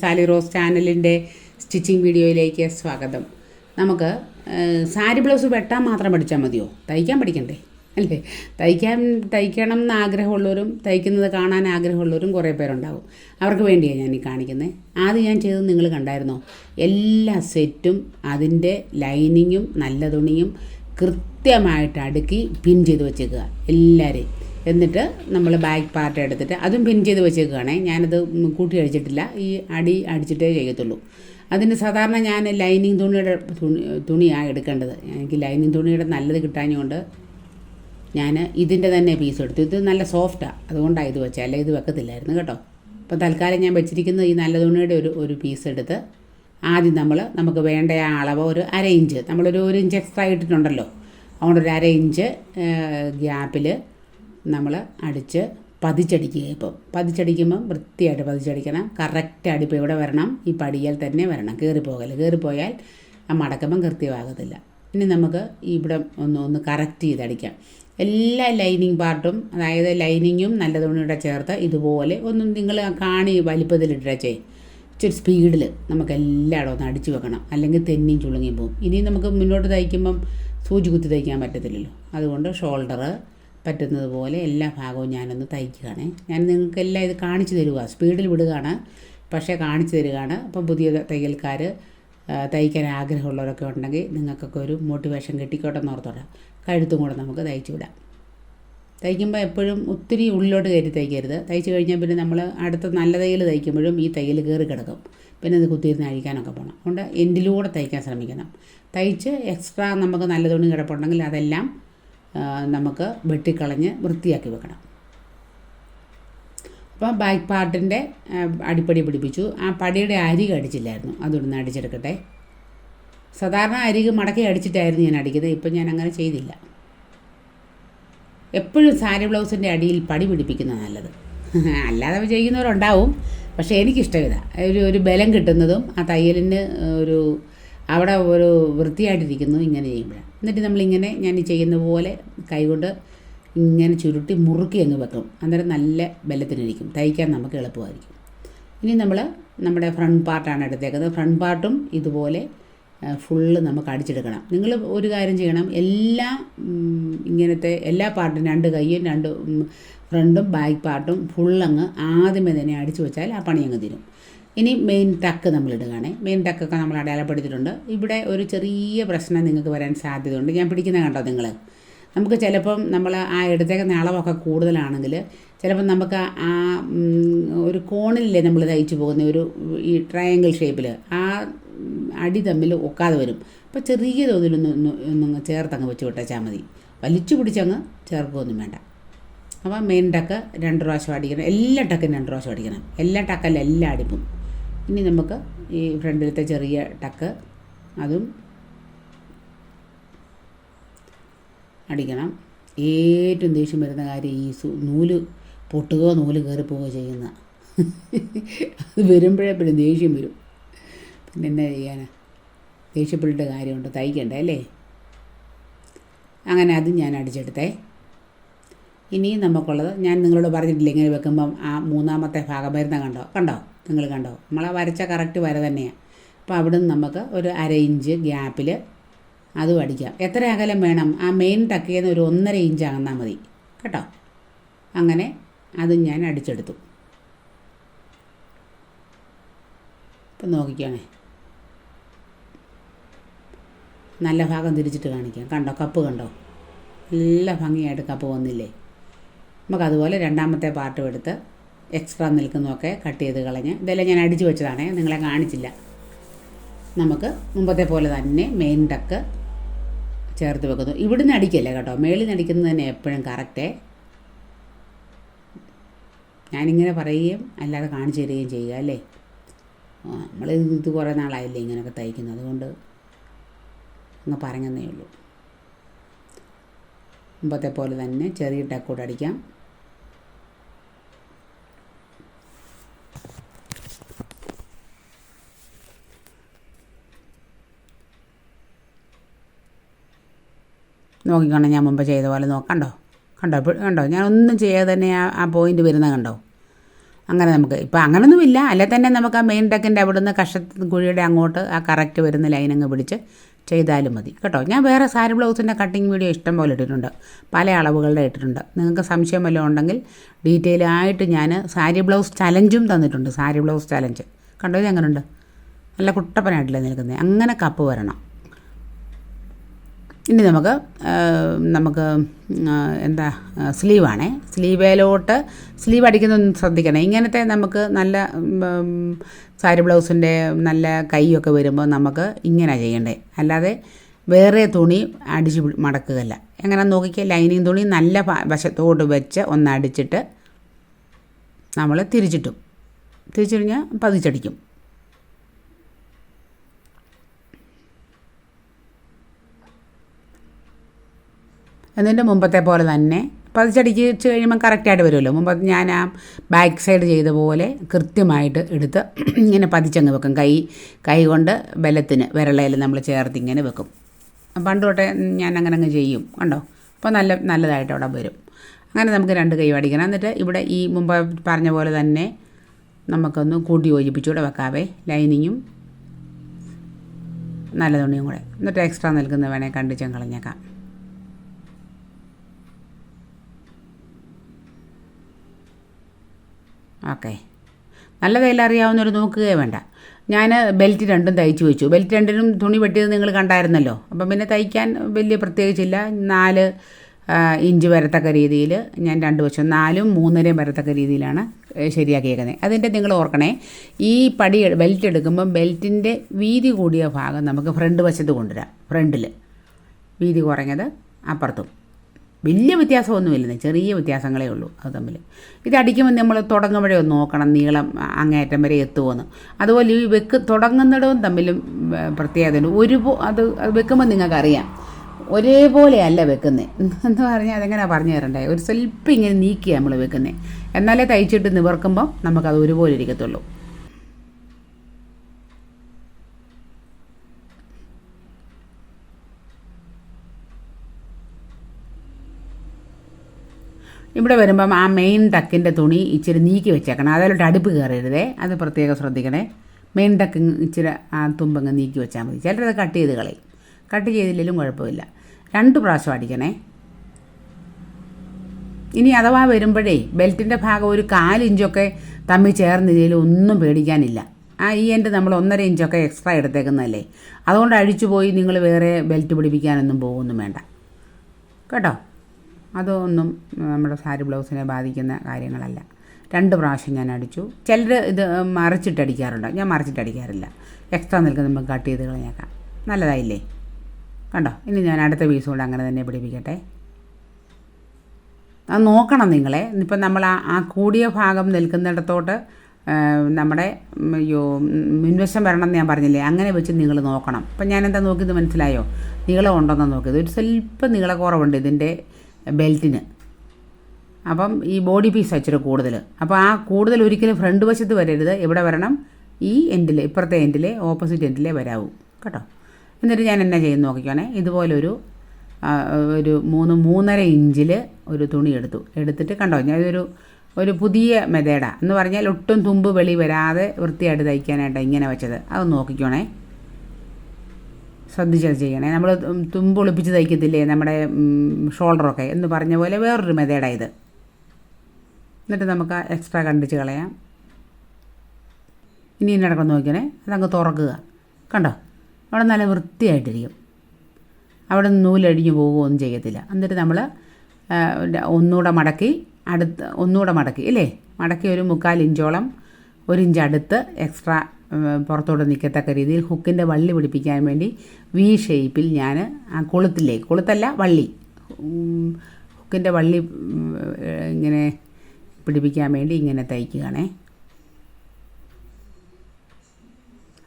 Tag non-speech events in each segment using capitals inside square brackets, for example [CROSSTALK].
Sally rose ചാനലിന്റെ stitching വീഡിയോയിലേക്ക് സ്വാഗതം. നമുക്ക് സാരി ബ്ലൗസ് വെട്ടാൻ മാത്രം പഠിച്ചാൽ മതിയോ? തയ്ക്കാൻ പഠിക്കണ്ടേ? അല്ലേ? തയ്ക്കാൻ തയ്ക്കണം എന്ന് ആഗ്രഹമുള്ളവരും തയ്ക്കുന്നത് കാണാൻ ആഗ്രഹമുള്ളവരും കുറേ പേരുണ്ടാവും. അവർക്ക് വേണ്ടിയാണ് ഞാൻ ഈ കാണിക്കുന്നത് ആദ്യം ഞാൻ ചെയ്തത് നിങ്ങൾ കണ്ടായിരുന്നോ? എല്ലാ സെറ്റും അതിന്റെ ലൈനിങ്ങും നല്ല തുണിയും കൃത്യമായിട്ട് അടുക്കി പിൻ ചെയ്ത് വെച്ചേക്കുക എല്ലാവരെയും എന്നിട്ട് നമ്മൾ ബാക്ക് പാർട്ട് എടുത്തിട്ട് അതും പിൻ ചെയ്ത് വെച്ചേക്കുകയാണേ ഞാനത് കൂട്ടി അടിച്ചിട്ടില്ല ഈ അടി അടിച്ചിട്ടേ ചെയ്യത്തുള്ളൂ. അതിന് സാധാരണ ഞാൻ ലൈനിങ് തുണിയുടെ തുണി തുണിയാണ് എടുക്കേണ്ടത്. എനിക്ക് ലൈനിങ് തുണിയുടെ നല്ലത് കിട്ടാഞ്ഞുകൊണ്ട് ഞാൻ ഇതിന്റെ തന്നെ പീസ് എടുത്തു. ഇത് നല്ല സോഫ്റ്റാണ് അതുകൊണ്ടാണ് ഇത് അല്ല ഇത് വെക്കത്തില്ലായിരുന്നു കേട്ടോ. അപ്പോൾ തൽക്കാലം ഞാൻ വെച്ചിരിക്കുന്നത് ഈ നല്ല തുണിയുടെ ഒരു ഒരു പീസ് എടുത്ത് ആദ്യം നമ്മൾ നമുക്ക് വേണ്ട ആ അളവ് ഒരു അര ഇഞ്ച് നമ്മളൊരു ഒരു ഇഞ്ച് എക്സ്ട്രാ ഇട്ടിട്ടുണ്ടല്ലോ. അതുകൊണ്ട് ഒരു അര ഇഞ്ച് ഗ്യാപ്പിൽ നമ്മൾ അടിച്ച് പതിച്ചടിക്കുക. ഇപ്പം പതിച്ചടിക്കുമ്പം വൃത്തിയായിട്ട് പതിച്ചടിക്കണം. കറക്റ്റ് അടിപ്പ് എവിടെ വരണം? ഈ പടിയാൽ തന്നെ വരണം. കയറിപ്പോകൽ കയറിപ്പോയാൽ ആ മടക്കുമ്പം കൃത്യമാകത്തില്ല. ഇനി നമുക്ക് ഇവിടെ ഒന്ന് ഒന്ന് കറക്റ്റ് ചെയ്തടിക്കാം. എല്ലാ ലൈനിങ് പാർട്ടും അതായത് ലൈനിങ്ങും നല്ല തുണിയുടെ ചേർത്ത് ഇതുപോലെ ഒന്നും നിങ്ങൾ കാണി വലിപ്പത്തിലിട്ടേ ഇച്ചിരി സ്പീഡിൽ നമുക്ക് എല്ലായിടവും ഒന്ന് അടിച്ചു വെക്കണം. അല്ലെങ്കിൽ തെന്നിയും ചുളുങ്ങിയും പോകും ഇനി നമുക്ക് മുന്നോട്ട് തയ്ക്കുമ്പം സൂചി കുത്തി തയ്ക്കാൻ പറ്റത്തില്ലല്ലോ. അതുകൊണ്ട് ഷോൾഡർ പറ്റുന്നത് പോലെ എല്ലാ ഭാഗവും ഞാനൊന്ന് തയ്ക്കുകയാണ്. ഞാൻ നിങ്ങൾക്ക് എല്ലാം ഇത് കാണിച്ചു തരുക സ്പീഡിൽ വിടുകയാണ്. പക്ഷേ കാണിച്ചു തരികയാണ്. അപ്പം പുതിയ തയ്യൽക്കാർ തയ്ക്കാൻ ആഗ്രഹമുള്ളവരൊക്കെ ഉണ്ടെങ്കിൽ നിങ്ങൾക്കൊക്കെ ഒരു മോട്ടിവേഷൻ കിട്ടിക്കോട്ടെ എന്ന് ഓർത്തോട്ടെ. കഴുത്തും കൂടെ നമുക്ക് തയ്ച്ചു വിടാം. തയ്ക്കുമ്പോൾ എപ്പോഴും ഒത്തിരി ഉള്ളിലോട്ട് കയറ്റി തയ്ക്കരുത്. തയ്ച്ചു കഴിഞ്ഞാൽ പിന്നെ നമ്മൾ അടുത്ത നല്ല തയ്യൽ തയ്ക്കുമ്പോഴും ഈ തയ്യൽ കയറി കിടക്കും. പിന്നെ ഇത് കുത്തിയിരുന്ന് അഴിക്കാനൊക്കെ പോകണം അതുകൊണ്ട് എൻഡിലൂടെ തയ്ക്കാൻ ശ്രമിക്കണം? തയ്ച്ച് എക്സ്ട്രാ നമുക്ക് നല്ല തുണി കിടപ്പുണ്ടെങ്കിൽ അതെല്ലാം നമുക്ക് വെട്ടിക്കളഞ്ഞ് വൃത്തിയാക്കി വെക്കണം. അപ്പോൾ ബാക്ക് പാർട്ടിന്റെ അടിപ്പടി പിടിപ്പിച്ചു. ആ പടിയുടെ അരി അടിച്ചില്ലായിരുന്നു അതൊന്ന് അടിച്ചെടുക്കട്ടെ. സാധാരണ അരി മടക്കി അടിച്ചിട്ടായിരുന്നു ഞാൻ അടിക്കുന്നത്. ഇപ്പം ഞാൻ അങ്ങനെ ചെയ്തില്ല. എപ്പോഴും സാരി ബ്ലൗസിന്റെ അടിയിൽ പടി പിടിപ്പിക്കുന്നത് നല്ലത്. [LAUGHS] അല്ലാതെ ചെയ്യുന്നവരുണ്ടാവും. പക്ഷേ എനിക്കിഷ്ടം ഇതാ ഒരു ഒരു ബലം കിട്ടുന്നതും ആ തയ്യലിന് ഒരു അവിടെ ഒരു വൃത്തിയായിട്ടിരിക്കുന്നു ഇങ്ങനെ ചെയ്യുമ്പോഴാണ് എന്നിട്ട് നമ്മളിങ്ങനെ ഞാൻ ചെയ്യുന്ന പോലെ കൈകൊണ്ട് ഇങ്ങനെ ചുരുട്ടി മുറുക്കി അങ്ങ് വെക്കും. അന്നേരം നല്ല ബലത്തിനിരിക്കും തയ്ക്കാൻ നമുക്ക് എളുപ്പമായിരിക്കും. ഇനി നമ്മൾ നമ്മുടെ ഫ്രണ്ട് പാർട്ടാണ് എടുത്തേക്കുന്നത്. ഫ്രണ്ട് പാർട്ടും ഇതുപോലെ ഫുള്ള് നമുക്ക് അടിച്ചെടുക്കണം. നിങ്ങൾ ഒരു കാര്യം ചെയ്യണം. എല്ലാ ഇങ്ങനത്തെ എല്ലാ പാർട്ടും രണ്ട് കൈയും രണ്ട് ഫ്രണ്ടും ബാക്ക് പാർട്ടും ഫുള്ളങ്ങ് ആദ്യമേ തന്നെ അടിച്ചു വെച്ചാൽ ആ പണി അങ്ങ് തീരും. ഇനി മെയിൻ ടക്ക് നമ്മൾ ഇടുകയാണെ മെയിൻ ടക്കൊക്കെ നമ്മൾ അടയാളപ്പെടുത്തിയിട്ടുണ്ട്. ഇവിടെ ഒരു ചെറിയ പ്രശ്നം നിങ്ങൾക്ക് വരാൻ സാധ്യതയുണ്ട്. ഞാൻ പിടിക്കുന്ന കണ്ടോ നിങ്ങൾ നമുക്ക് ചിലപ്പം നമ്മൾ ആ എടുത്തേക്കുന്ന അളവൊക്കെ കൂടുതലാണെങ്കിൽ ചിലപ്പം നമുക്ക് ആ ഒരു കോണിലല്ലേ നമ്മൾ തയ്ച്ചു പോകുന്ന ഒരു ഈ ട്രയാങ്കിൾ ഷേപ്പിൽ ആ അടി തമ്മിൽ ഒക്കാതെ വരും. അപ്പോൾ ചെറിയ തോതിലൊന്ന് ഒന്ന് ചേർത്തങ്ങ് വെച്ച് വിട്ടേച്ചാൽ മതി. വലിച്ചു പിടിച്ചങ്ങ് ചേർക്കുകയൊന്നും വേണ്ട. അപ്പോൾ മെയിൻ ടക്ക് രണ്ട് പ്രാവശ്യം അടിക്കണം. എല്ലാ ടക്കും രണ്ട് പ്രാവശ്യം അടിക്കണം. എല്ലാ ടക്കല്ല എല്ലാ അടിപ്പും. ഇനി നമുക്ക് ഈ ഫ്രണ്ടിലത്തെ ചെറിയ ടക്ക് അതും അടിക്കണം. ഏറ്റവും ദേഷ്യം വരുന്ന കാര്യം ഈ നൂൽ പൊട്ടുകയോ നൂൽ കയറിപ്പോവുകയോ ചെയ്യുന്ന. അത് വരുമ്പോഴേ പിന്നെ ദേഷ്യം വരും. പിന്നെ എന്നാ ചെയ്യാനാ? ദേഷ്യപ്പെട്ടിട്ട് കാര്യമുണ്ട്. തയ്ക്കണ്ടേ അല്ലേ? അങ്ങനെ അതും ഞാൻ അടിച്ചെടുത്തേ. ഇനി നമുക്കുള്ളത് ഞാൻ നിങ്ങളോട് പറഞ്ഞിട്ടില്ല ഇങ്ങനെ വെക്കുമ്പം ആ മൂന്നാമത്തെ ഭാഗം വരുന്ന കണ്ടോ? കണ്ടോ? നിങ്ങൾ കണ്ടോ? നമ്മൾ ആ വരച്ച കറക്റ്റ് വര തന്നെയാണ് അപ്പോൾ നിന്ന് നമുക്ക് ഒരു അര ഇഞ്ച് ഗ്യാപ്പിൽ അതും അടിക്കാം എത്ര അകലം വേണം? ആ മെയിൻ ടക്കിയെന്ന് ഒരു ഒന്നര ഇഞ്ച് അകന്നാൽ മതി. കേട്ടോ? അങ്ങനെ അത് ഞാൻ അടിച്ചെടുത്തു. ഇപ്പം നോക്കിക്കണേ. നല്ല ഭാഗം തിരിച്ചിട്ട് കാണിക്കാം. കണ്ടോ? കപ്പ് കണ്ടോ? നല്ല ഭംഗിയായിട്ട് കപ്പ് വന്നില്ലേ? നമുക്ക് അതുപോലെ രണ്ടാമത്തെ പാർട്ടും എടുത്ത് എക്സ്ട്രാ നിൽക്കുന്നതൊക്കെ കട്ട് ചെയ്ത് കളഞ്ഞ് ഇതെല്ലാം ഞാൻ അടിച്ചു വെച്ചതാണേ നിങ്ങളെ കാണിച്ചില്ല. നമുക്ക് മുമ്പത്തെ പോലെ തന്നെ മെയിൻ ടക്ക് ചേർത്ത് വെക്കുന്നു. ഇവിടുന്ന് അടിക്കല്ലേ കേട്ടോ? മേളിൽ നിന്ന് അടിക്കുന്നത് തന്നെ എപ്പോഴും കറക്റ്റേ ഞാനിങ്ങനെ പറയുകയും അല്ലാതെ കാണിച്ചു തരികയും ചെയ്യുക അല്ലേ? നമ്മൾ ഇത് കുറേ നാളായില്ലേ ഇങ്ങനെയൊക്കെ തയ്ക്കുന്നത്. അതുകൊണ്ട് അങ്ങ് പറഞ്ഞതേ ഉള്ളൂ. മുമ്പത്തെ പോലെ തന്നെ ചെറിയ ടക്കൂടെ അടിക്കാം. നോക്കിക്കോണം ഞാൻ മുമ്പ് ചെയ്ത പോലെ നോക്കണ്ടോ കണ്ടോ? കണ്ടോ? ഞാൻ ഒന്നും ചെയ്യാതെ തന്നെ ആ ആ പോയിന്റ് വരുന്നത് കണ്ടോ? അങ്ങനെ നമുക്ക് ഇപ്പം അങ്ങനൊന്നുമില്ല അല്ലെ തന്നെ നമുക്ക് ആ മെയിൻ ടെക്കിന്റെ അവിടെ നിന്ന് കഷത്ത് കുഴിയുടെ അങ്ങോട്ട് ആ കറക്റ്റ് വരുന്ന ലൈൻ അങ്ങ് പിടിച്ച് ചെയ്താലും മതി. കേട്ടോ? ഞാൻ വേറെ സാരി ബ്ലൗസിന്റെ കട്ടിങ് വീഡിയോ ഇഷ്ടം പോലെ ഇട്ടിട്ടുണ്ട്. പല അളവുകളുടെ ഇട്ടിട്ടുണ്ട്. നിങ്ങൾക്ക് സംശയം വല്ലതും ഉണ്ടെങ്കിൽ ഡീറ്റെയിൽ ആയിട്ട് ഞാൻ സാരി ബ്ലൗസ് ചലഞ്ചും തന്നിട്ടുണ്ട്. സാരി ബ്ലൗസ് ചലഞ്ച് കണ്ടോ? ഇത് എങ്ങനെയുണ്ട് നല്ല കുട്ടപ്പനായിട്ടില്ല നിൽക്കുന്നത് അങ്ങനെ കപ്പ് വരണം. ഇനി നമുക്ക് നമുക്ക് എന്താ സ്ലീവാണേ. സ്ലീവേലോട്ട് സ്ലീവ് അടിക്കുന്ന ശ്രദ്ധിക്കണം ഇങ്ങനത്തെ നമുക്ക് നല്ല സാരി ബ്ലൗസിന്റെ നല്ല കൈയൊക്കെ വരുമ്പോൾ നമുക്ക് ഇങ്ങനെ ചെയ്യണ്ടേ. അല്ലാതെ വേറെ തുണി അടിച്ച് മടക്കുകയല്ല. എങ്ങനെ നോക്കിക്കുക ലൈനിങ് തുണി നല്ല വശത്തോട്ട് വെച്ച് ഒന്ന് അടിച്ചിട്ട് നമ്മൾ തിരിച്ചിട്ടും. തിരിച്ചു കഴിഞ്ഞാൽ പതിച്ചടിക്കും. എന്നിട്ട് മുമ്പത്തെ പോലെ തന്നെ. പതിച്ചടിച്ച് വെച്ച് കഴിയുമ്പോൾ കറക്റ്റായിട്ട് വരുമല്ലോ. മുമ്പ് ഞാൻ ആ ബാക്ക് സൈഡ് ചെയ്ത പോലെ കൃത്യമായിട്ട് എടുത്ത് ഇങ്ങനെ പതിച്ചങ്ങ് വെക്കും. കൈ കൈ കൊണ്ട് ബലത്തിന് വിരളയിൽ നമ്മൾ ചേർത്ത് ഇങ്ങനെ വെക്കും. പണ്ട് തൊട്ടേ ഞാൻ അങ്ങനെ അങ്ങ് ചെയ്യും. കണ്ടോ? അപ്പോൾ നല്ല നല്ലതായിട്ട് അവിടെ വരും. അങ്ങനെ നമുക്ക് രണ്ട് കൈ അടിക്കണം. എന്നിട്ട് ഇവിടെ ഈ മുമ്പ് പറഞ്ഞ പോലെ തന്നെ നമുക്കൊന്ന് കൂട്ടി യോജിപ്പിച്ചുകൂടെ വെക്കാവേ. ലൈനിങ്ങും നല്ല തുണിയും കൂടെ. എന്നിട്ട് എക്സ്ട്രാ നിൽക്കുന്നത് വേണേൽ കണ്ടിച്ചും കളഞ്ഞേക്കാം ഓക്കെ. നല്ല തയ്യൽ അറിയാവുന്നവർ നോക്കുകയേ വേണ്ട. ഞാൻ ബെൽറ്റ് രണ്ടും തയ്ച്ചു വെച്ചു. ബെൽറ്റ് രണ്ടിനും തുണി വെട്ടിയത് നിങ്ങൾ കണ്ടായിരുന്നല്ലോ. അപ്പം പിന്നെ തയ്ക്കാൻ വലിയ പ്രത്യേകിച്ചില്ല. നാല് ഇഞ്ച് വരത്തക്ക രീതിയിൽ ഞാൻ രണ്ട് വശം നാലും മൂന്നരയും വരത്തക്ക രീതിയിലാണ് ശരിയാക്കിയേക്കുന്നത് അതിന്റെ നിങ്ങൾ ഓർക്കണേ ഈ പടി ബെൽറ്റ് എടുക്കുമ്പം ബെൽറ്റിന്റെ വീതി കൂടിയ ഭാഗം നമുക്ക് ഫ്രണ്ട് വശത്ത് കൊണ്ടുവരാം. ഫ്രണ്ടിൽ വീതി കുറഞ്ഞത് അപ്പുറത്തും. വലിയ വ്യത്യാസമൊന്നുമില്ലെന്ന് ചെറിയ വ്യത്യാസങ്ങളേ ഉള്ളൂ അത് തമ്മിൽ. ഇത് അടിക്കുമ്പോൾ നമ്മൾ തുടങ്ങുമ്പോഴേ ഒന്ന് നോക്കണം നീളം അങ്ങേയറ്റം വരെ എത്തുമെന്ന് അതുപോലെ ഈ വെക്ക് തുടങ്ങുന്നിടവും തമ്മിലും പ്രത്യേകതയുണ്ട്. ഒരു അത് വെക്കുമ്പോൾ നിങ്ങൾക്കറിയാം. ഒരേപോലെയല്ല വെക്കുന്നത് എന്ന് പറഞ്ഞാൽ അതെങ്ങനെയാണ് പറഞ്ഞു തരണ്ടേ? ഒരു സ്വല്പം ഇങ്ങനെ നീക്കിയാണ് നമ്മൾ വെക്കുന്നത് എന്നാലേ തയ്ച്ചിട്ട് നിവർക്കുമ്പോൾ നമുക്കത് ഒരുപോലെ ഇരിക്കത്തുള്ളൂ. ഇവിടെ വരുമ്പം ആ മെയിൻ ടക്കിന്റെ തുണി ഇച്ചിരി നീക്കി വെച്ചേക്കണം. അതിലോട്ട് അടുപ്പ് കയറരുതേ. അത് പ്രത്യേകം ശ്രദ്ധിക്കണേ. മെയിൻ ടക്ക് ഇച്ചിരി ആ തുമ്പങ്ങ് നീക്കി വെച്ചാൽ മതി. ചിലരത് കട്ട് ചെയ്ത് കളയും. കട്ട് ചെയ്തില്ലെങ്കിലും കുഴപ്പമില്ല. രണ്ട് പ്രാവശ്യം അടിക്കണേ. ഇനി അഥവാ വരുമ്പോഴേ ബെൽറ്റിന്റെ ഭാഗം ഒരു കാലിഞ്ചൊക്കെ തമ്മിൽ ചേർന്നില്ലെങ്കിലും ഒന്നും പേടിക്കാനില്ല. ആ ഈ എന്റെ നമ്മൾ ഒന്നര ഇഞ്ചൊക്കെ എക്സ്ട്രാ എടുത്തേക്കുന്നതല്ലേ. അതുകൊണ്ട് അഴിച്ചു പോയി നിങ്ങൾ വേറെ ബെൽറ്റ് പിടിപ്പിക്കാനൊന്നും പോകുമൊന്നും വേണ്ട. കേട്ടോ? അതൊന്നും നമ്മുടെ സാരി ബ്ലൗസിനെ ബാധിക്കുന്ന കാര്യങ്ങളല്ല. രണ്ട് പ്രാവശ്യം ഞാൻ അടിച്ചു. ചിലർ ഇത് മറിച്ചിട്ടടിക്കാറുണ്ട് ഞാൻ മറിച്ചിട്ടടിക്കാറില്ല എക്സ്ട്രാ നിൽക്കുന്ന നമുക്ക് കട്ട് ചെയ്ത് കളഞ്ഞേക്കാം നല്ലതായില്ലേ? കണ്ടോ? ഇനി ഞാൻ അടുത്ത പീസ് കൊണ്ട് അങ്ങനെ തന്നെ പിടിപ്പിക്കട്ടെ. അത് നോക്കണം നിങ്ങളെ. ഇപ്പം നമ്മൾ ആ ആ കൂടിയ ഭാഗം നിൽക്കുന്നിടത്തോട്ട് നമ്മുടെ അയ്യോ മുൻവശം വരണം എന്ന് ഞാൻ പറഞ്ഞില്ലേ? അങ്ങനെ വെച്ച് നിങ്ങൾ നോക്കണം. അപ്പം ഞാൻ എന്താ നോക്കിയത് മനസ്സിലായോ? നീളം ഉണ്ടോന്ന് നോക്കിയത്. ഒരു സ്വല്പം നീളക്കുറവുണ്ട് ഇതിന്റെ ബെൽറ്റിന്. അപ്പം ഈ ബോഡി പീസ് ഇച്ചിരി കൂടുതൽ. അപ്പോൾ ആ കൂടുതൽ ഒരിക്കലും ഫ്രണ്ട് വശത്ത് വരരുത്. എവിടെ വരണം? ഈ എൻഡിൽ ഇപ്പുറത്തെ എൻഡിലെ ഓപ്പോസിറ്റ് എൻഡിലേ വരാവൂ. കേട്ടോ? എന്നിട്ട് ഞാൻ എന്നാ ചെയ്യുന്ന നോക്കിക്കോണേ. ഇതുപോലൊരു ഒരു മൂന്ന് മൂന്നര ഇഞ്ചിൽ ഒരു തുണി എടുത്തു. എടുത്തിട്ട് കണ്ടോ? ഞാൻ ഇതൊരു ഒരു പുതിയ മെതേഡാ. എന്ന് പറഞ്ഞാൽ ഒട്ടും തുമ്പ് വെളി വരാതെ വൃത്തിയായിട്ട് തയ്ക്കാനായിട്ടാണ് ഇങ്ങനെ വെച്ചത്. അത് നോക്കിക്കോണേ. ശ്രദ്ധിച്ചത് ചെയ്യണേ. നമ്മൾ തുമ്പ് ഒളിപ്പിച്ച് തയ്ക്കത്തില്ലേ നമ്മുടെ ഷോൾഡറൊക്കെ? എന്ന് പറഞ്ഞ പോലെ വേറൊരു മെതേഡായത് എന്നിട്ട് നമുക്ക് എക്സ്ട്രാ കണ്ടിച്ച് കളയാം. ഇനി എന്നടക്കം നോക്കണേ അതങ്ങ് തുറക്കുക. കണ്ടോ? അവിടെ നല്ല വൃത്തിയായിട്ടിരിക്കും. അവിടെ നൂലടിഞ്ഞു പോകുകയൊന്നും ചെയ്യത്തില്ല. എന്നിട്ട് നമ്മൾ ഒന്നുകൂടെ മടക്കി അടുത്ത് ഒന്നുകൂടെ മടക്കി ഇല്ലേ? മടക്കി ഒരു മുക്കാൽ ഇഞ്ചോളം ഒരു ഇഞ്ച് അടുത്ത് എക്സ്ട്രാ പുറത്തോട്ട് നിൽക്കത്തക്ക രീതിയിൽ ഹുക്കിന്റെ വള്ളി പിടിപ്പിക്കാൻ വേണ്ടി വി ഷേപ്പിൽ ഞാൻ ആ കൊളുത്തില്ലേ കൊളുത്തല്ല വള്ളി. ഹുക്കിന്റെ വള്ളി ഇങ്ങനെ പിടിപ്പിക്കാൻ വേണ്ടി ഇങ്ങനെ തയ്ക്കുകയാണേ.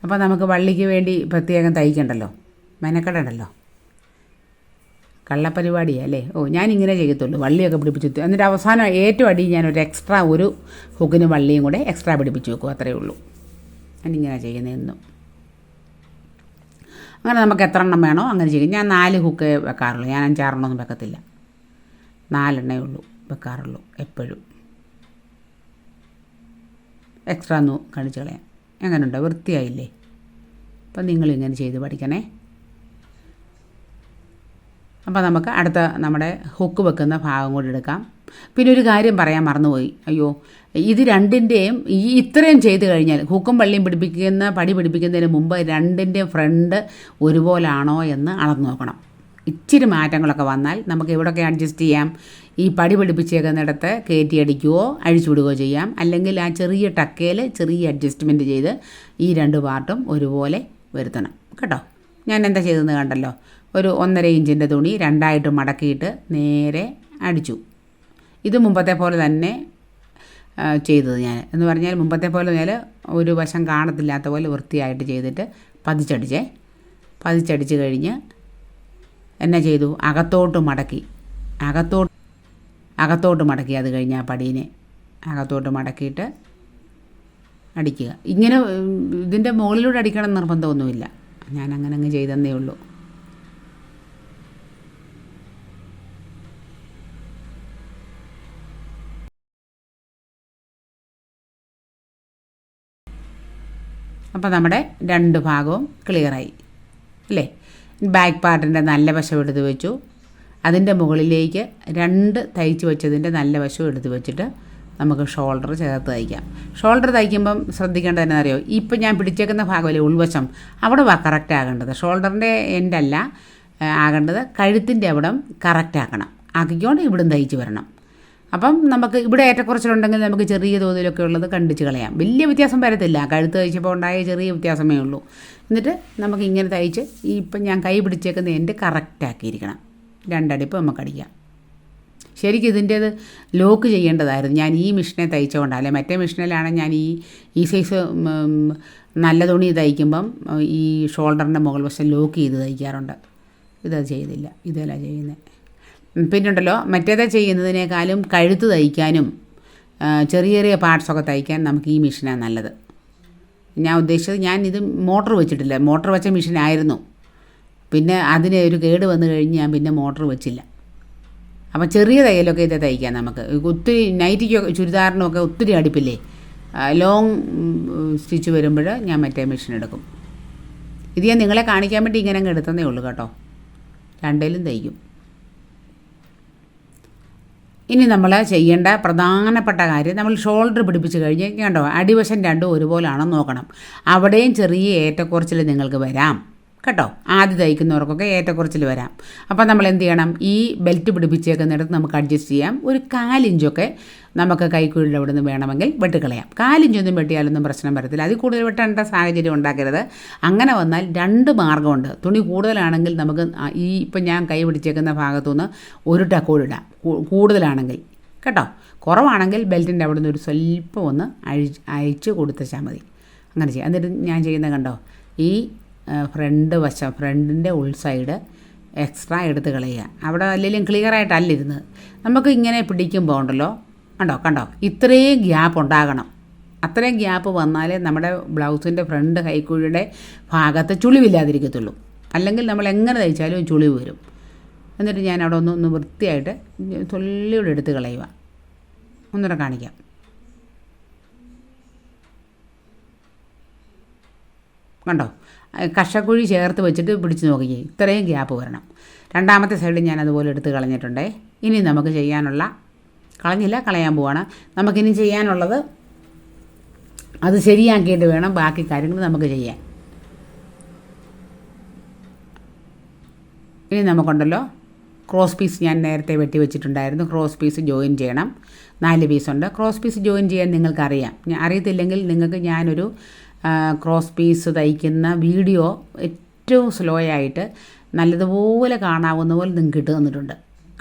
അപ്പോൾ നമുക്ക് വള്ളിക്ക് വേണ്ടി പ്രത്യേകം തയ്ക്കണ്ടല്ലോ? മെനക്കെടണ്ടല്ലോ? കള്ളപ്പരിപാടിയാ അല്ലേ? ഓ ഞാനിങ്ങനെ ചെയ്യത്തുള്ളൂ. വള്ളിയൊക്കെ പിടിപ്പിച്ച് എന്നിട്ട് അവസാനം ഏറ്റവും അടി ഞാൻ ഒരു എക്സ്ട്രാ ഒരു ഹുക്കിനും വള്ളിയും കൂടെ എക്സ്ട്രാ പിടിപ്പിച്ച് വെക്കും അത്രയേ ഉള്ളൂ. ഞാനിങ്ങനെ ചെയ്യുന്നതെന്നും അങ്ങനെ നമുക്ക് എത്ര എണ്ണം വേണോ അങ്ങനെ ചെയ്യും. ഞാൻ നാല് ഹുക്ക് വെക്കാറുള്ളൂ. ഞാൻ അഞ്ചാറെണ്ണമൊന്നും വെക്കത്തില്ല. നാലെണ്ണേ ഉള്ളൂ വെക്കാറുള്ളൂ എപ്പോഴും. എക്സ്ട്രാ ഒന്ന് കടിച്ചു കളയാം എങ്ങനെയുണ്ട് വൃത്തിയായില്ലേ? അപ്പം നിങ്ങളിങ്ങനെ ചെയ്ത് പഠിക്കണേ. അപ്പോൾ നമുക്ക് അടുത്ത നമ്മുടെ ഹുക്ക് വെക്കുന്ന ഭാഗം കൂടി എടുക്കാം. പിന്നെ ഒരു കാര്യം പറയാൻ മറന്നുപോയി. അയ്യോ ഇത് രണ്ടിന്റെയും ഈ ഇത്രയും ചെയ്ത് കഴിഞ്ഞാൽ ഹുക്കും പള്ളിയും പിടിപ്പിക്കുന്ന പടി പിടിപ്പിക്കുന്നതിന് മുമ്പ് രണ്ടിന്റെയും ഫ്രണ്ട് ഒരുപോലാണോ എന്ന് അളന്ന് നോക്കണം. ഇച്ചിരി മാറ്റങ്ങളൊക്കെ വന്നാൽ നമുക്ക് ഇവിടെയൊക്കെ അഡ്ജസ്റ്റ് ചെയ്യാം? ഈ പടി പിടിപ്പിച്ചേക്കുന്നിടത്ത് കയറ്റി അടിക്കുകയോ അഴിച്ചു വിടുകയോ ചെയ്യാം. അല്ലെങ്കിൽ ആ ചെറിയ ടക്കയിൽ ചെറിയ അഡ്ജസ്റ്റ്മെന്റ് ചെയ്ത് ഈ രണ്ട് പാർട്ടും ഒരുപോലെ വരുത്തണം. കേട്ടോ? ഞാൻ എന്താ ചെയ്തതെന്ന് കണ്ടല്ലോ? ഒരു ഒന്നര ഇഞ്ചിന്റെ തുണി രണ്ടായിട്ട് മടക്കിയിട്ട് നേരെ അടിച്ചു. ഇത് മുമ്പത്തെ പോലെ തന്നെ ചെയ്തത് ഞാൻ. എന്ന് പറഞ്ഞാൽ മുമ്പത്തെ പോലെ ഞാൻ ഒരു വശം കാണത്തില്ലാത്ത പോലെ വൃത്തിയായിട്ട് ചെയ്തിട്ട് പതിച്ചടിച്ചേ. പതിച്ചടിച്ച് കഴിഞ്ഞ് എന്നെ ചെയ്തു? അകത്തോട്ട് മടക്കി. അകത്തോട്ട് അകത്തോട്ട് മടക്കി അത് കഴിഞ്ഞ് ആ പടീനെ അകത്തോട്ട് മടക്കിയിട്ട് അടിക്കുക. ഇങ്ങനെ ഇതിന്റെ മുകളിലൂടെ അടിക്കണം നിർബന്ധമൊന്നുമില്ല. ഞാൻ അങ്ങനെ അങ്ങ് ചെയ്തെന്നേ ഉള്ളൂ. അപ്പോൾ നമ്മുടെ രണ്ട് ഭാഗവും ക്ലിയറായി അല്ലേ? ബാക്ക് പാർട്ടിന്റെ നല്ല വശം എടുത്ത് വെച്ചു. അതിന്റെ മുകളിലേക്ക് രണ്ട് തയ്ച്ച് വെച്ചതിന്റെ നല്ല വശം എടുത്ത് വെച്ചിട്ട് നമുക്ക് ഷോൾഡർ ചേർത്ത് തയ്ക്കാം. ഷോൾഡർ തയ്ക്കുമ്പം ശ്രദ്ധിക്കേണ്ടത് തന്നെ അറിയോ? ഇപ്പം ഞാൻ പിടിച്ചേക്കുന്ന ഭാഗമല്ലേ ഉൾവശം? അവിടെ വാ കറക്റ്റ് ആകേണ്ടത്. ഷോൾഡറിന്റെ എൻഡല്ല ആകേണ്ടത് കഴുത്തിന്റെ അവിടം കറക്റ്റ് ആക്കണം. ആക്കിക്കൊണ്ട് ഇവിടും തയ്ച്ച് വരണം. അപ്പം നമുക്ക് ഇവിടെ ഏറ്റക്കുറച്ചിലുണ്ടെങ്കിൽ നമുക്ക് ചെറിയ തോതിലൊക്കെ ഉള്ളത് കണ്ടിച്ച് കളയാം. വലിയ വ്യത്യാസം വരത്തില്ല. കഴുത്ത് തയ്ച്ചപ്പോൾ ഉണ്ടായ ചെറിയ വ്യത്യാസമേ ഉള്ളൂ. എന്നിട്ട് നമുക്ക് ഇങ്ങനെ തയ്ച്ച് ഈ ഇപ്പം ഞാൻ കൈ പിടിച്ചേക്കുന്ന എന്റെ കറക്റ്റാക്കിയിരിക്കണം രണ്ടടിപ്പ് നമുക്ക് അടിക്കാം. ശരിക്കും ഇതിന്റേത് ലോക്ക് ചെയ്യേണ്ടതായിരുന്നു. ഞാൻ ഈ മിഷനെ തയ്ച്ചുകൊണ്ടാണ് അല്ലെ മറ്റേ മിഷനിലാണ് ഞാൻ ഈ ഈ സൈസ് നല്ല തുണി തയ്ക്കുമ്പം ഈ ഷോൾഡറിന്റെ മുകൾ വശം ലോക്ക് ചെയ്ത് തയ്ക്കാറുണ്ട്. ഇതത് ചെയ്തില്ല. ഇതല്ല ചെയ്യുന്നത്. പിന്നെ ഉണ്ടല്ലോ മറ്റേത് ചെയ്യുന്നതിനേക്കാളും കഴുത്ത് തയ്ക്കാനും ചെറിയ ചെറിയ പാർട്സൊക്കെ തയ്ക്കാൻ നമുക്ക് ഈ മെഷീനാണ് നല്ലത്. ഞാൻ ഉദ്ദേശിച്ചത് ഞാൻ ഇത് മോട്ടർ വെച്ചിട്ടില്ല. മോട്ടർ വെച്ച മെഷീനായിരുന്നു പിന്നെ അതിന് ഒരു കേട് വന്നു കഴിഞ്ഞ് ഞാൻ പിന്നെ മോട്ടർ വെച്ചില്ല. അപ്പം ചെറിയ തയ്യലൊക്കെ ഇത് തയ്ക്കാം നമുക്ക്. ഒത്തിരി നൈറ്റിക്കൊക്കെ ചുരിദാറിനൊക്കെ ഒത്തിരി അടുപ്പില്ലേ? ലോങ് സ്റ്റിച്ച് വരുമ്പോൾ ഞാൻ മറ്റേ മെഷീൻ എടുക്കും. ഇത് ഞാൻ നിങ്ങളെ കാണിക്കാൻ വേണ്ടി ഇങ്ങനെ എടുത്തതേ ഉള്ളൂ കേട്ടോ. രണ്ടേലും തയ്ക്കും. ഇനി നമ്മൾ ചെയ്യേണ്ട പ്രധാനപ്പെട്ട കാര്യം നമ്മൾ ഷോൾഡർ പിടിപ്പിച്ച് കഴിഞ്ഞ് കണ്ടോ അടിവശം രണ്ടും ഒരുപോലാണെന്ന് നോക്കണം. അവിടെയും ചെറിയ ഏറ്റക്കുറച്ചിൽ നിങ്ങൾക്ക് വരാം. കേട്ടോ? ആദ്യം തയ്ക്കുന്നവർക്കൊക്കെ ഏറ്റക്കുറച്ചിൽ വരാം. അപ്പോൾ നമ്മൾ എന്ത് ചെയ്യണം? ഈ ബെൽറ്റ് പിടിപ്പിച്ചേക്കുന്നിടത്ത് നമുക്ക് അഡ്ജസ്റ്റ് ചെയ്യാം. ഒരു കാലിഞ്ചൊക്കെ നമുക്ക് കൈക്കുഴിയുടെ അവിടെ നിന്ന് വേണമെങ്കിൽ വെട്ടിക്കളയാം. കാലിഞ്ചൊന്നും വെട്ടിയാലൊന്നും പ്രശ്നം വരത്തില്ല. അതിൽ കൂടുതൽ വെട്ടേണ്ട സാഹചര്യം ഉണ്ടാക്കരുത്. അങ്ങനെ വന്നാൽ രണ്ട് മാർഗമുണ്ട്. തുണി കൂടുതലാണെങ്കിൽ നമുക്ക് ഈ ഇപ്പം ഞാൻ കൈ പിടിച്ചേക്കുന്ന ഭാഗത്തുനിന്ന് ഒരു ടക്കോലിടാം കൂടുതലാണെങ്കിൽ. കേട്ടോ? കുറവാണെങ്കിൽ ബെൽറ്റിന്റെ അവിടെ നിന്ന് ഒരു സ്വല്പം ഒന്ന് അഴി അയച്ച് കൊടുത്തച്ചാൽ മതി. അങ്ങനെ ചെയ്യാം. എന്നിട്ട് ഞാൻ ചെയ്യുന്നത് കണ്ടോ? ഈ ഫ്രണ്ട് വശം ഫ്രണ്ടിന്റെ ഉൾ സൈഡ് എക്സ്ട്രാ എടുത്ത് കളയുക. അവിടെ അല്ലെങ്കിലും ക്ലിയർ ആയിട്ടല്ല നമുക്ക് ഇങ്ങനെ പിടിക്കുമ്പോൾ ഉണ്ടല്ലോ കണ്ടോ കണ്ടോ? ഇത്രയും ഗ്യാപ്പ് ഉണ്ടാകണം. അത്രയും ഗ്യാപ്പ് വന്നാലേ നമ്മുടെ ബ്ലൗസിന്റെ ഫ്രണ്ട് കൈക്കുഴിയുടെ ഭാഗത്ത് ചുളിവില്ലാതിരിക്കത്തുള്ളൂ. അല്ലെങ്കിൽ നമ്മൾ എങ്ങനെ തയ്ച്ചാലും ചുളിവ് വരും. എന്നിട്ട് ഞാൻ അവിടെ ഒന്ന് ഒന്ന് വൃത്തിയായിട്ട് തൊല്ലിയുടെ എടുത്ത് കളയുക. ഒന്നുകൂടെ കാണിക്കാം. കണ്ടോ? കഷക്കുഴി ചേർത്ത് വെച്ചിട്ട് പിടിച്ച് നോക്കിയേ. ഇത്രയും ഗ്യാപ്പ് വരണം. രണ്ടാമത്തെ സൈഡിൽ ഞാൻ അതുപോലെ എടുത്ത് കളഞ്ഞിട്ടുണ്ടേ. ഇനി നമുക്ക് ചെയ്യാനുള്ള കളഞ്ഞില്ല കളയാൻ പോവാണ്. നമുക്കിനി ചെയ്യാനുള്ളത് അത് ശരിയാക്കിയിട്ട് വേണം ബാക്കി കാര്യങ്ങൾ നമുക്ക് ചെയ്യാൻ. ഇനി നമുക്കുണ്ടല്ലോ ക്രോസ് പീസ് ഞാൻ നേരത്തെ വെട്ടി വെച്ചിട്ടുണ്ടായിരുന്നു. ക്രോസ് പീസ് ജോയിൻ ചെയ്യണം. നാല് പീസുണ്ട് ക്രോസ് പീസ് ജോയിൻ ചെയ്യാൻ നിങ്ങൾക്കറിയാം. അറിയത്തില്ലെങ്കിൽ നിങ്ങൾക്ക് ഞാനൊരു ക്രോസ് പീസ് തയ്ക്കുന്ന വീഡിയോ ഏറ്റവും സ്ലോ ആയിട്ട് നല്ലതുപോലെ കാണാവുന്ന പോലെ നിങ്ങൾക്ക് ഇട്ട് തന്നിട്ടുണ്ട്.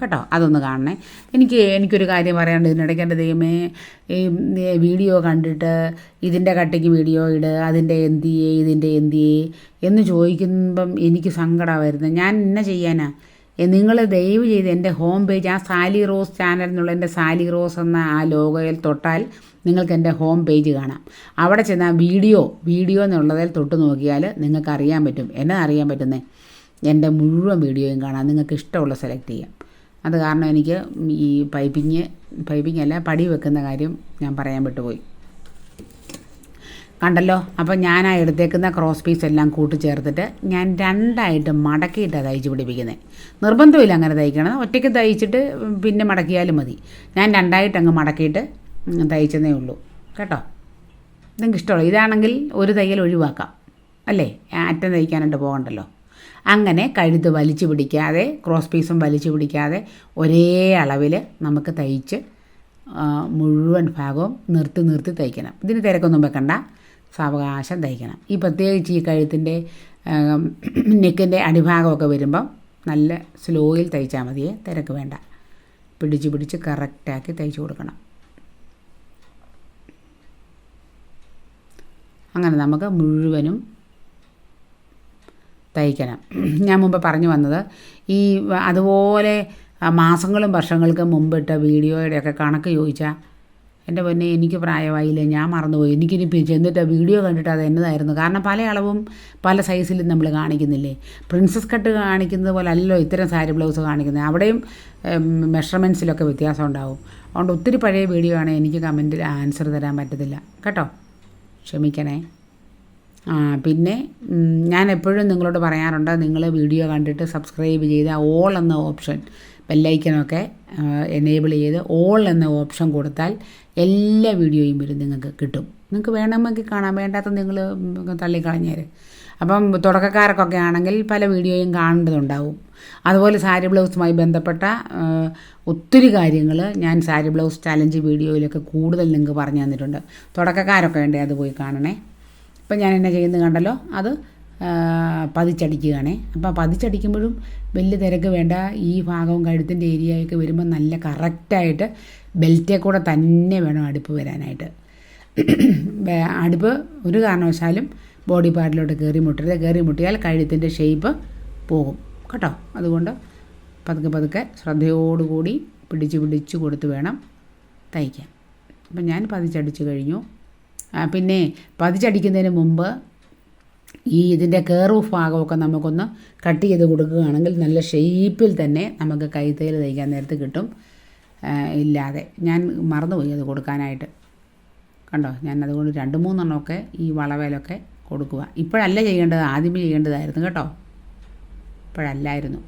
കേട്ടോ? അതൊന്ന് കാണണേ. എനിക്ക് എനിക്കൊരു കാര്യം പറയാനുണ്ട്. ഇതിനിടയ്ക്ക് എന്റെ ദൈവമേ ഈ വീഡിയോ കണ്ടിട്ട് ഇതിന്റെ കട്ടിക്ക് വീഡിയോ ഇട് അതിന്റെ എന്തിയേ ഇതിന്റെ എന്തിയേ എന്ന് ചോദിക്കുമ്പം എനിക്ക് സങ്കടമാണ് വരുന്നത്. ഞാൻ എന്നെ ചെയ്യാനാ? നിങ്ങൾ ദയവ് ചെയ്ത് എന്റെ ഹോം പേജ് ആ സാലി റോസ് ചാനൽ എന്നുള്ള എന്റെ സാലി റോസ് എന്ന ആ ലോഗോയിൽ തൊട്ടാൽ നിങ്ങൾക്ക് എന്റെ ഹോം പേജ് കാണാം. അവിടെ ചെന്നാൽ വീഡിയോ വീഡിയോ എന്നുള്ളതിൽ തൊട്ട് നോക്കിയാൽ നിങ്ങൾക്ക് അറിയാൻ പറ്റും. എന്നെ അറിയാൻ പറ്റുന്നേ? എന്റെ മുഴുവൻ വീഡിയോയും കാണാം. നിങ്ങൾക്ക് ഇഷ്ടമുള്ള സെലക്ട് ചെയ്യാം. അത് കാരണം എനിക്ക് ഈ പൈപ്പിങ് പൈപ്പിങ് അല്ല പടി വെക്കുന്ന കാര്യം ഞാൻ പറയാൻ വിട്ടുപോയി. കണ്ടല്ലോ? അപ്പോൾ ഞാൻ ആ എടുത്തേക്കുന്ന ക്രോസ് പീസ് എല്ലാം കൂട്ടിച്ചേർത്തിട്ട് ഞാൻ രണ്ടായിട്ട് മടക്കിയിട്ടാണ് തയ്ച്ച് പിടിപ്പിക്കുന്നത് നിർബന്ധമില്ല അങ്ങനെ തയ്ക്കണം ഒറ്റയ്ക്ക് തയ്ച്ചിട്ട് പിന്നെ മടക്കിയാലും മതി. ഞാൻ രണ്ടായിട്ട് അങ്ങ് മടക്കിയിട്ട് തയ്ച്ചതേ ഉള്ളൂ. കേട്ടോ? നിങ്ങൾക്ക് ഇഷ്ടമുള്ളൂ. ഇതാണെങ്കിൽ ഒരു തയ്യൽ ഒഴിവാക്കാം. അല്ലേ? അറ്റം തയ്ക്കാനായിട്ട് പോകണ്ടല്ലോ. അങ്ങനെ കഴുത്ത് വലിച്ചു പിടിക്കാതെ ക്രോസ് പീസും വലിച്ചു പിടിക്കാതെ ഒരേ അളവിൽ നമുക്ക് തയ്ച്ച് മുഴുവൻ ഭാഗവും നിർത്തി നിർത്തി തയ്ക്കണം. ഇതിന് തിരക്കൊന്നും വെക്കണ്ട. സാവകാശം തയ്ക്കണം ഈ പ്രത്യേകിച്ച് ഈ കഴുത്തിന്റെ നെക്കിന്റെ അടിഭാഗമൊക്കെ വരുമ്പം നല്ല സ്ലോയിൽ തയ്ച്ചാൽ മതിയേ. തിരക്ക് വേണ്ട. പിടിച്ച് പിടിച്ച് കറക്റ്റാക്കി തയ്ച്ചു കൊടുക്കണം. അങ്ങനെ നമുക്ക് മുഴുവനും തയ്ക്കണം. ഞാൻ മുമ്പ് പറഞ്ഞു വന്നത് ഈ അതുപോലെ മാസങ്ങളും വർഷങ്ങൾക്ക് മുമ്പിട്ട വീഡിയോയുടെയൊക്കെ കണക്ക് ചോദിച്ചാൽ എന്റെ പൊന്നെ എനിക്ക് പ്രായമായില്ല? ഞാൻ മറന്നുപോയി. എനിക്കിനി ചെന്നിട്ട് വീഡിയോ കണ്ടിട്ട് അത് എന്നതായിരുന്നു. കാരണം പല അളവും പല സൈസിലും നമ്മൾ കാണിക്കുന്നില്ലേ? പ്രിൻസസ് കട്ട് കാണിക്കുന്നത് പോലെ അല്ലല്ലോ ഇത്തരം സാരി ബ്ലൗസ് കാണിക്കുന്നത്. അവിടെയും മെഷർമെന്റ്സിലൊക്കെ വ്യത്യാസം ഉണ്ടാവും. അതുകൊണ്ട് ഒത്തിരി പഴയ വീഡിയോ ആണ് എനിക്ക് കമന്റിൽ ആൻസർ തരാൻ പറ്റത്തില്ല. കേട്ടോ? ക്ഷമിക്കണേ. ആ, പിന്നെ ഞാൻ എപ്പോഴും നിങ്ങളോട് പറയാറുണ്ട് നിങ്ങൾ വീഡിയോ കണ്ടിട്ട് സബ്സ്ക്രൈബ് ചെയ്ത് ഓൾ എന്ന ഓപ്ഷൻ ബെല്ലൈക്കനൊക്കെ എനേബിൾ ചെയ്ത് ഓൾ എന്ന ഓപ്ഷൻ കൊടുത്താൽ എല്ലാ വീഡിയോയും വരും നിങ്ങൾക്ക് കിട്ടും. നിങ്ങൾക്ക് വേണമെങ്കിൽ കാണാൻ വേണ്ടാത്ത നിങ്ങൾ തള്ളിക്കളഞ്ഞേര്. അപ്പം തുടക്കക്കാർക്കൊക്കെ ആണെങ്കിൽ പല വീഡിയോയും കാണേണ്ടതുണ്ടാവും അതുപോലെ സാരി ബ്ലൗസുമായി ബന്ധപ്പെട്ട ഒത്തിരി കാര്യങ്ങൾ ഞാൻ സാരി ബ്ലൗസ് ചലഞ്ച് വീഡിയോയിലൊക്കെ കൂടുതൽ നിങ്ങൾക്ക് പറഞ്ഞു തന്നിട്ടുണ്ട്. തുടക്കക്കാരൊക്കെ വേണ്ടേ അത് പോയി കാണണേ. ഇപ്പം ഞാൻ എന്നെ ചെയ്യുന്നത് കണ്ടല്ലോ? അത് പതിച്ചടിക്കുകയാണേ. അപ്പോൾ പതിച്ചടിക്കുമ്പോഴും വലിയ തിരക്ക് വേണ്ട. ഈ ഭാഗവും കഴുത്തിന്റെ ഏരിയയൊക്കെ വരുമ്പോൾ നല്ല കറക്റ്റായിട്ട് ബെൽറ്റേ കൂടെ തന്നെ വേണം അടുപ്പ് വരാനായിട്ട്. [CLEARS THROAT] അടുപ്പ് ഒരു കാരണവശാലും ബോഡി പാർട്ടിലോട്ട് കയറി മുട്ടരുത് കയറി മുട്ടിയാൽ കഴുത്തിന്റെ ഷേപ്പ് പോകും. കേട്ടോ? അതുകൊണ്ട് പതുക്കെ പതുക്കെ ശ്രദ്ധയോടുകൂടി പിടിച്ച് പിടിച്ച് കൊടുത്ത് വേണം തയ്ക്കാൻ. അപ്പം ഞാൻ പതിച്ചടിച്ച് കഴിഞ്ഞു. പിന്നെ പതിച്ചടിക്കുന്നതിന് മുമ്പ് ഈ ഇതിന്റെ കയറൂഫ് ഭാഗമൊക്കെ നമുക്കൊന്ന് കട്ട് ചെയ്ത് കൊടുക്കുകയാണെങ്കിൽ നല്ല ഷേപ്പിൽ തന്നെ നമുക്ക് കൈത്തയിൽ തയ്ക്കാൻ നേരത്ത് കിട്ടും. ഇല്ലാതെ. ഞാൻ മറന്നുപോയി അത് കൊടുക്കാനായിട്ട്. കണ്ടോ? ഞാൻ അതുകൊണ്ട് രണ്ട് മൂന്നെണ്ണമൊക്കെ ഈ വളവേലൊക്കെ കൊടുക്കുക. ഇപ്പോഴല്ല ചെയ്യേണ്ടത് ആദ്യമേ ചെയ്യേണ്ടതായിരുന്നു കേട്ടോ. ഇപ്പോഴല്ലായിരുന്നു.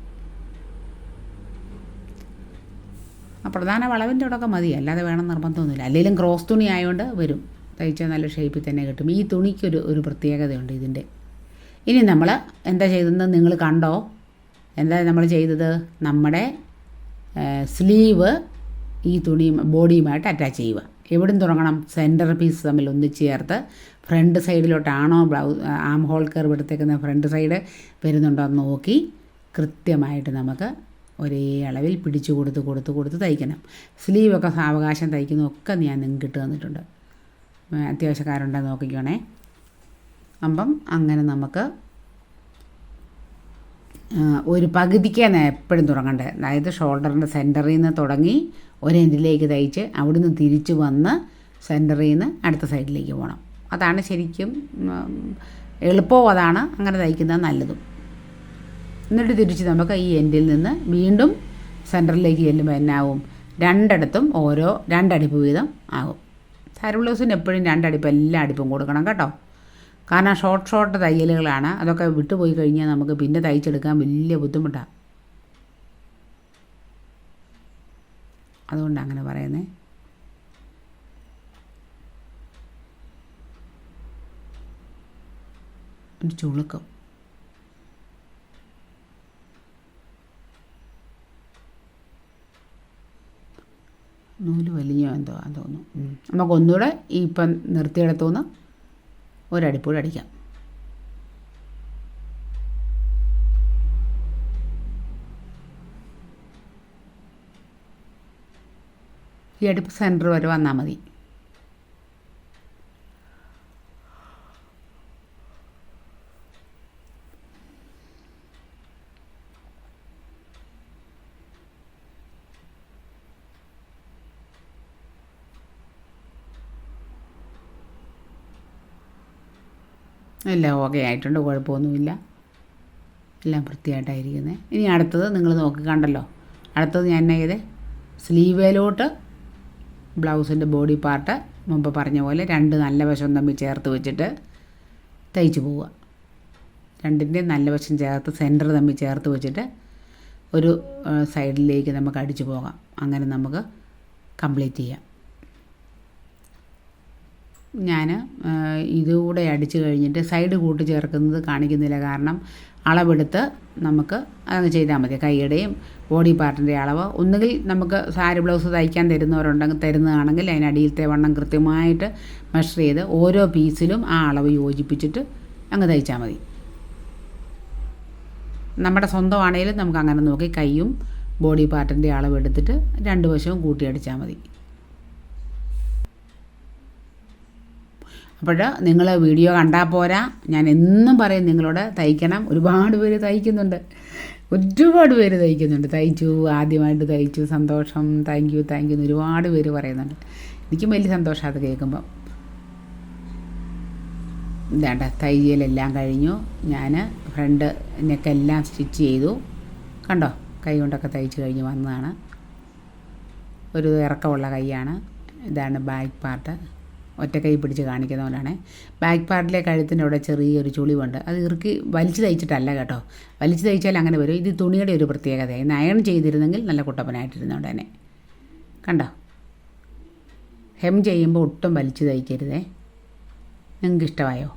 ആ പ്രധാന വളവിന്റെ അവിടെ മതി. അല്ലാതെ വേണം നിർബന്ധമൊന്നുമില്ല. അല്ലെങ്കിലും ക്രോസ് തുണി ആയതുകൊണ്ട് വരും. തയ്ച്ചാൽ നല്ല ഷേപ്പിൽ തന്നെ കിട്ടും. ഈ തുണിക്കൊരു ഒരു പ്രത്യേകതയുണ്ട് ഇതിന്റെ. ഇനി നമ്മൾ എന്താ ചെയ്തതെന്ന് നിങ്ങൾ കണ്ടോ? എന്താ നമ്മൾ ചെയ്തത്? നമ്മുടെ സ്ലീവ് ഈ തുണിയും ബോഡിയുമായിട്ട് അറ്റാച്ച് ചെയ്യുക. എവിടുന്ന് തുടങ്ങണം സെന്റർ പീസ് തമ്മിൽ ഒന്നിച്ച് ചേർത്ത് ഫ്രണ്ട് സൈഡിലോട്ടാണോ ബ്ലൗസ് ആം ഹോൾ കർവ് എടുത്തേക്കുന്ന ഫ്രണ്ട് സൈഡ് വരുന്നുണ്ടോ എന്ന് നോക്കി കൃത്യമായിട്ട് നമുക്ക് ഒരേ അളവിൽ പിടിച്ചു കൊടുത്ത് കൊടുത്ത് കൊടുത്ത് തയ്ക്കണം. സ്ലീവൊക്കെ സാവകാശം തയ്ക്കുന്നതൊക്കെ ഞാൻ നിങ്ങൾക്ക് ഇട്ട് തന്നിട്ടുണ്ട്. അത്യാവശ്യക്കാരുണ്ടെന്ന് നോക്കിക്കോണേ. അപ്പം അങ്ങനെ നമുക്ക് ഒരു പകുതിക്കാണ് എപ്പോഴും തുടങ്ങേണ്ടത് അതായത് ഷോൾഡറിന്റെ സെന്ററിൽ നിന്ന് തുടങ്ങി ഒരു തയ്ച്ച് അവിടുന്ന് തിരിച്ചു വന്ന് സെന്ററിൽ നിന്ന് അടുത്ത സൈഡിലേക്ക് പോകണം. അതാണ് ശരിക്കും എളുപ്പവും അതാണ് അങ്ങനെ തയ്ക്കുന്നത് നല്ലതും. എന്നിട്ട് തിരിച്ച് നമുക്ക് ഈ എൻഡിൽ നിന്ന് വീണ്ടും സെന്ററിലേക്ക് ചെല്ലുമ്പോൾ എന്നാവും രണ്ടിടത്തും ഓരോ രണ്ടടിപ്പ് വീതം ആകും സാരി ബ്ലൗസിന് എപ്പോഴും രണ്ടടിപ്പ് എല്ലാ അടിപ്പും കൊടുക്കണം കേട്ടോ. കാരണം ഷോർട്ട് ഷോർട്ട് തയ്യലുകളാണ്. അതൊക്കെ വിട്ടുപോയി കഴിഞ്ഞാൽ നമുക്ക് പിന്നെ തയ്ച്ചെടുക്കാൻ വലിയ ബുദ്ധിമുട്ടാണ് അതുകൊണ്ട് അങ്ങനെ പറയുന്നത് ഒരു ചുളുക്കം. നൂൽ വലിഞ്ഞോ എന്തോ ആ തോന്നുന്നു. നമുക്ക് ഒന്നുകൂടെ ഈ ഇപ്പം നിർത്തിയിടത്തുനിന്ന് ഒരടിപ്പൂടെ അടിക്കാം. ഈ അടുപ്പ് സെന്റർ വരെ വന്നാൽ മതി. എല്ലാം ഓക്കെ ആയിട്ടുണ്ട് കുഴപ്പമൊന്നുമില്ല. എല്ലാം വൃത്തിയായിട്ടായിരിക്കുന്നത് ഇനി അടുത്തത് നിങ്ങൾ നോക്കി കണ്ടല്ലോ. അടുത്തത് ഞാൻ എന്നാ ചെയ്തേ? സ്ലീവേലോട്ട് ബ്ലൗസിന്റെ ബോഡി പാർട്ട് മുമ്പ് പറഞ്ഞ പോലെ രണ്ട് നല്ല വശം തമ്മിൽ ചേർത്ത് വെച്ചിട്ട് തയ്ച്ച് പോവുക. രണ്ടിന്റെ നല്ല വശം ചേർത്ത് സെന്റർ തമ്മിൽ ചേർത്ത് വെച്ചിട്ട് ഒരു സൈഡിലേക്ക് നമുക്ക് അടിച്ചു പോകാം. അങ്ങനെ നമുക്ക് കംപ്ലീറ്റ് ചെയ്യാം. ഞാൻ ഇതുകൂടെ അടിച്ചു കഴിഞ്ഞിട്ട് സൈഡ് കൂട്ടി ചേർക്കുന്നത് കാണിക്കുന്നില്ല. കാരണം അളവെടുത്ത് നമുക്ക് അങ്ങ് ചെയ്താൽ മതി. കൈയുടെയും ബോഡി പാർട്ടിന്റെ അളവ്. ഒന്നുകിൽ നമുക്ക് സാരി ബ്ലൗസ് തയ്ക്കാൻ തരുന്നവരുണ്ടെങ്കിൽ തരുന്നതാണെങ്കിൽ അതിനടിയിലത്തെ വണ്ണം കൃത്യമായിട്ട് മെഷർ ചെയ്ത് ഓരോ പീസിലും ആ അളവ് യോജിപ്പിച്ചിട്ട് അങ്ങ് തയ്ച്ചാൽ മതി. നമ്മുടെ സ്വന്തമാണെങ്കിലും നമുക്ക് അങ്ങനെ നോക്കി കൈയും ബോഡി പാർട്ടിന്റെ അളവ് എടുത്തിട്ട് രണ്ട് വശവും കൂട്ടിയടിച്ചാൽ മതി. അപ്പോൾ നിങ്ങൾ വീഡിയോ കണ്ടാൽ പോരാ. ഞാൻ എന്നും പറയും നിങ്ങളോട് തയ്ക്കണം. ഒരുപാട് പേര് തയ്ക്കുന്നുണ്ട്. ഒരുപാട് പേര് തയ്ക്കുന്നുണ്ട്. തയ്ച്ചു ആദ്യമായിട്ട് തയ്ച്ചു. സന്തോഷം. താങ്ക് യു താങ്ക് യു എന്ന് ഒരുപാട് പേര് പറയുന്നുണ്ട്. എനിക്കും വലിയ സന്തോഷം അത് കേൾക്കുമ്പം. ഇതാണ്ട തയ്യലെല്ലാം കഴിഞ്ഞു. ഞാൻ ഫ്രണ്ട് നെക്കെല്ലാം സ്റ്റിച്ച് ചെയ്തു. കണ്ടോ? കൈ കൊണ്ടൊക്കെ തയ്ച്ച് കഴിഞ്ഞ് വന്നതാണ്. ഒരു ഇറക്കമുള്ള കൈയാണ്. ഇതാണ് ബാക്ക് പാർട്ട്. ഒറ്റ കൈ പിടിച്ച് കാണിക്കുന്ന പോലെയാണ് ബാക്ക് പാർട്ടിലെ കഴുത്തിന്റെ അവിടെ ചെറിയൊരു ചുളിവുണ്ട്. അത് ഇറുക്കി വലിച്ചു തയ്ച്ചിട്ടല്ല കേട്ടോ. വലിച്ചു തയ്ച്ചാൽ അങ്ങനെ വരും. ഇത് തുണിയുടെ ഒരു പ്രത്യേകതയാണ് അയൺ ചെയ്തിരുന്നെങ്കിൽ നല്ല കുട്ടപ്പനായിട്ടിരുന്നോണ്ട് തന്നെ. കണ്ടോ? ഹെം ചെയ്യുമ്പോൾ ഒട്ടും വലിച്ചു തയ്ക്കരുതേ. നിങ്ങൾക്ക് ഇഷ്ടമായോ